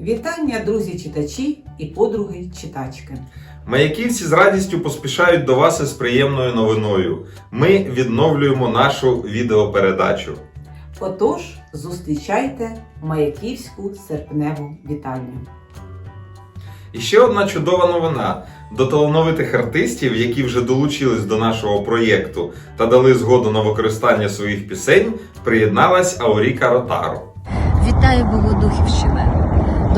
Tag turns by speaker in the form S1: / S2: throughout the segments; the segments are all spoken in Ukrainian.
S1: Вітання, друзі читачі і подруги читачки.
S2: Маяківці з радістю поспішають до вас із приємною новиною. Ми відновлюємо нашу відеопередачу.
S1: Отож, зустрічайте Маяківську серпневу вітальню.
S2: І ще одна чудова новина. До талановитих артистів, які вже долучились до нашого проєкту та дали згоду на використання своїх пісень, приєдналась Ауріка Ротаро.
S3: Вітаю Богодухівщина!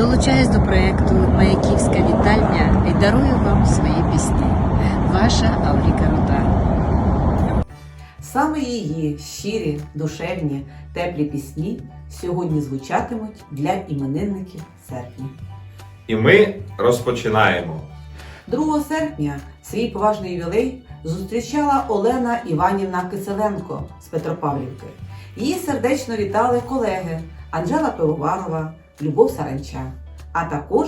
S3: Долучаюсь до проєкту Маяківська вітальня і дарую вам свої пісні. Ваша Ауріка Ротар.
S1: Саме її щирі, душевні, теплі пісні сьогодні звучатимуть для іменинників серпня.
S2: І ми розпочинаємо.
S1: 2 серпня свій поважний ювілей зустрічала Олена Іванівна Киселенко з Петропавлівки. Її сердечно вітали колеги Анжела Пивоварова, Любов Саранча, а також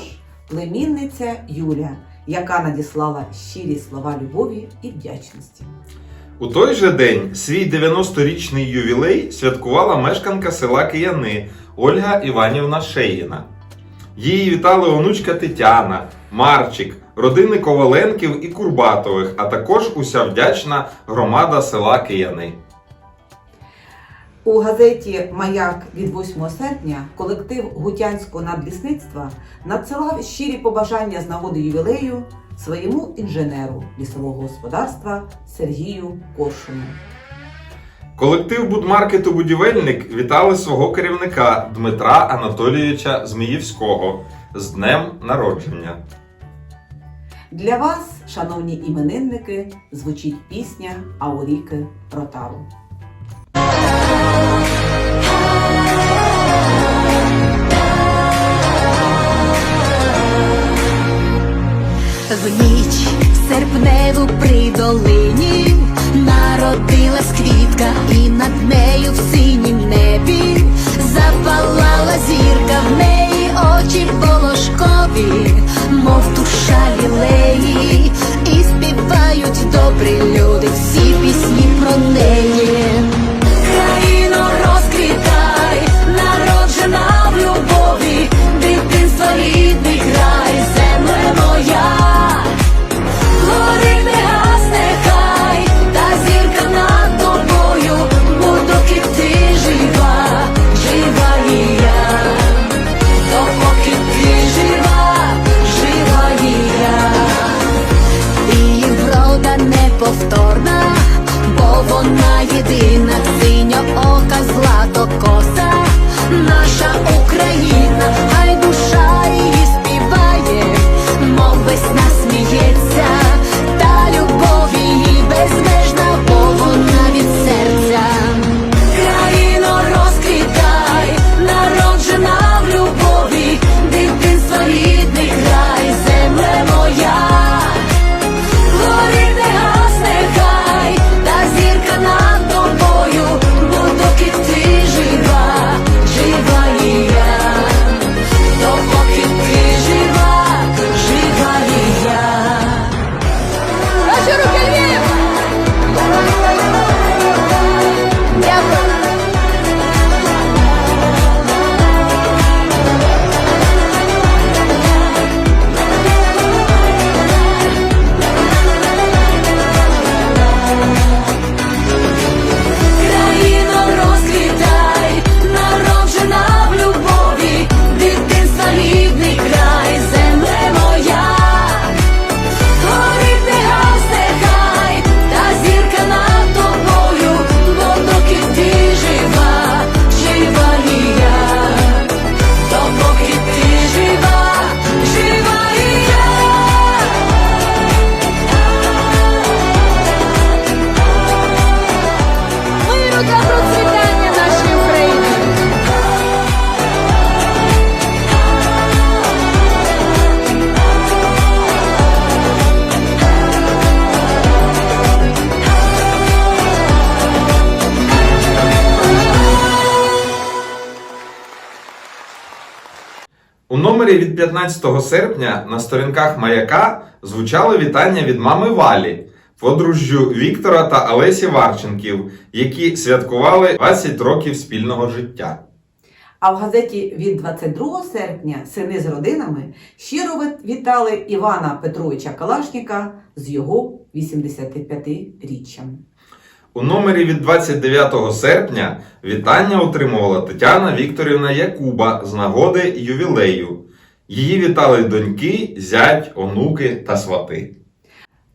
S1: племінниця Юля, яка надіслала щирі слова любові і вдячності.
S2: У той же день свій 90-річний ювілей святкувала мешканка села Кияни Ольга Іванівна Шеїна. Її вітали онучка Тетяна, Марчик, родини Коваленків і Курбатових, а також уся вдячна громада села Кияни.
S1: У газеті Маяк від 8 серпня колектив Гутянського надлісництва надсилав щирі побажання з нагоди ювілею своєму інженеру лісового господарства Сергію Коршуну.
S2: Колектив будмаркету Будівельник вітали свого керівника Дмитра Анатолійовича Зміївського з днем народження.
S1: Для вас, шановні іменинники, звучить пісня Ауріки Ротару.
S3: В ніч. Серпневу при долині народилась квітка, і над нею в синім небі запалала зірка, в неї очі волошкові, мов душа лілеї, і співають добрі люди всі
S2: У номері від 15 серпня на сторінках маяка звучало вітання від мами Валі, подружжю Віктора та Олесі Варченків, які святкували 20 років спільного життя.
S1: А в газеті від 22 серпня сини з родинами щиро вітали Івана Петровича Калашніка з його 85-річчям.
S2: У номері від 29 серпня вітання отримувала Тетяна Вікторівна Якуба з нагоди ювілею. Її вітали доньки, зять, онуки та свати.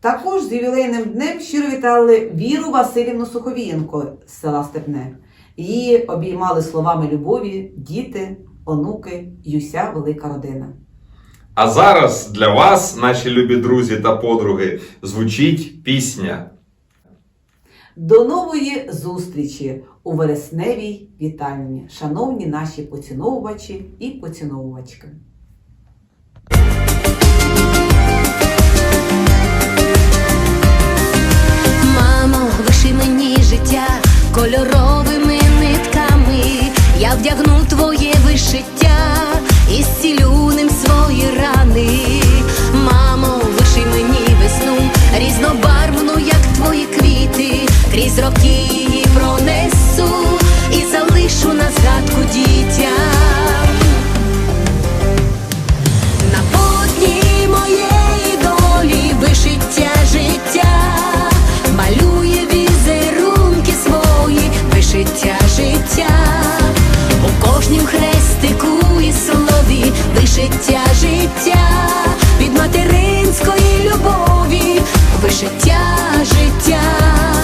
S1: Також з ювілейним днем щиро вітали Віру Васильівну Суховієнко з села Степне. Її обіймали словами любові, діти, онуки, юся велика родина.
S2: А зараз для вас, наші любі друзі та подруги, звучить пісня.
S1: До нової зустрічі у вересневій вітальні, шановні наші поціновувачі і поціновувачки.
S3: життя.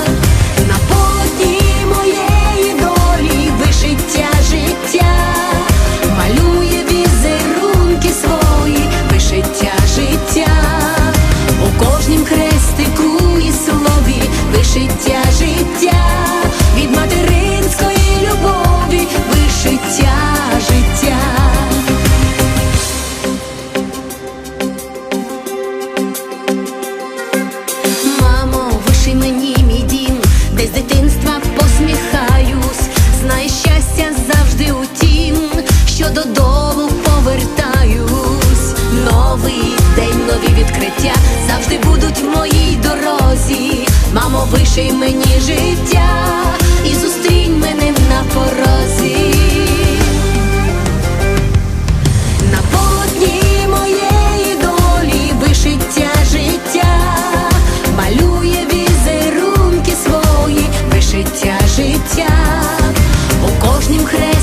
S3: життя у кожнім хресті.